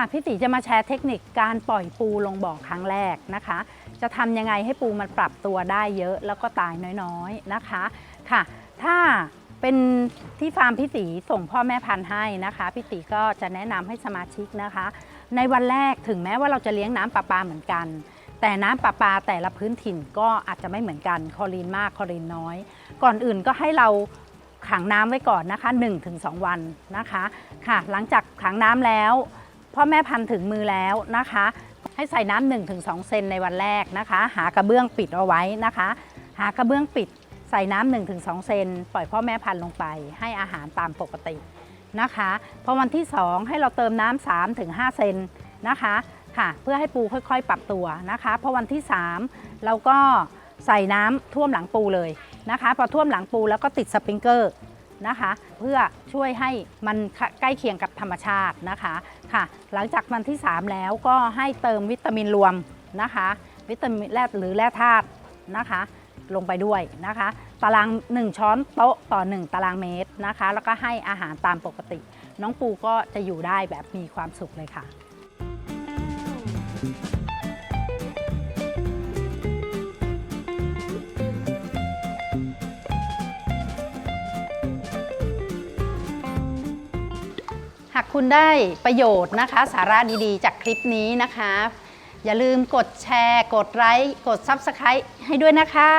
ค่ะพี่ติจะมาแชร์เทคนิคการปล่อยปูลงบ่อครั้งแรกนะคะ จะทำยังไงให้ปูมันปรับตัวได้เยอะแล้วก็ตายน้อยๆนะคะค่ะ ถ้าเป็นที่ฟาร์มพี่ติส่งพ่อแม่พันธุ์ให้นะคะพี่ติก็จะแนะนำให้สมาชิกนะคะ ในวันแรกถึงแม้ว่าเราจะเลี้ยงน้ำประปาเหมือนกัน แต่น้ำประปาแต่ละพื้นถิ่นก็อาจจะไม่เหมือนกันคลอรีนมากคลอรีนน้อย ก่อนอื่นก็ให้เราขังน้ำไว้ก่อนนะคะ 1-2 วันนะคะค่ะ หลังจากขังน้ำแล้ว พ่อแม่พันธุ์ถึงมือแล้วนะคะ ให้ใส่น้ำ1-2เซนในวันแรกนะคะ หากระเบื้องปิดเอาไว้นะคะ หากระเบื้องปิดใส่น้ำ1-2เซนปล่อยพ่อแม่พันธุ์ลงไป ให้อาหารตามปกตินะคะพอวันที่ 2 ให้เราเติมน้ำ3-5เซนนะคะค่ะ เพื่อให้ปูค่อยๆ ปรับตัวนะคะพอวันที่ 3 เราก็ใส่น้ำท่วมหลังปูเลยนะคะ พอท่วมหลังปูแล้วก็ติดสปริงเกอร์ นะคะ เพื่อช่วยให้มันใกล้เคียงกับธรรมชาตินะคะค่ะ หลังจากวันที่ 3 แล้วก็ให้เติมวิตามินรวมนะคะ วิตามินแร่หรือแร่ธาตุนะคะลงไปด้วยนะคะ ตาราง 1 ช้อนโต๊ะต่อ 1 ตารางเมตรนะคะ แล้วก็ให้อาหารตามปกติ น้องปูก็จะอยู่ได้แบบมีความสุขเลยค่ะากคุณได้ประโยชน์นะคะ สาระดีๆ จากคลิปนี้นะคะ อย่าลืมกดแชร์ กดไลค์กด Subscribe ให้ด้วยนะคะ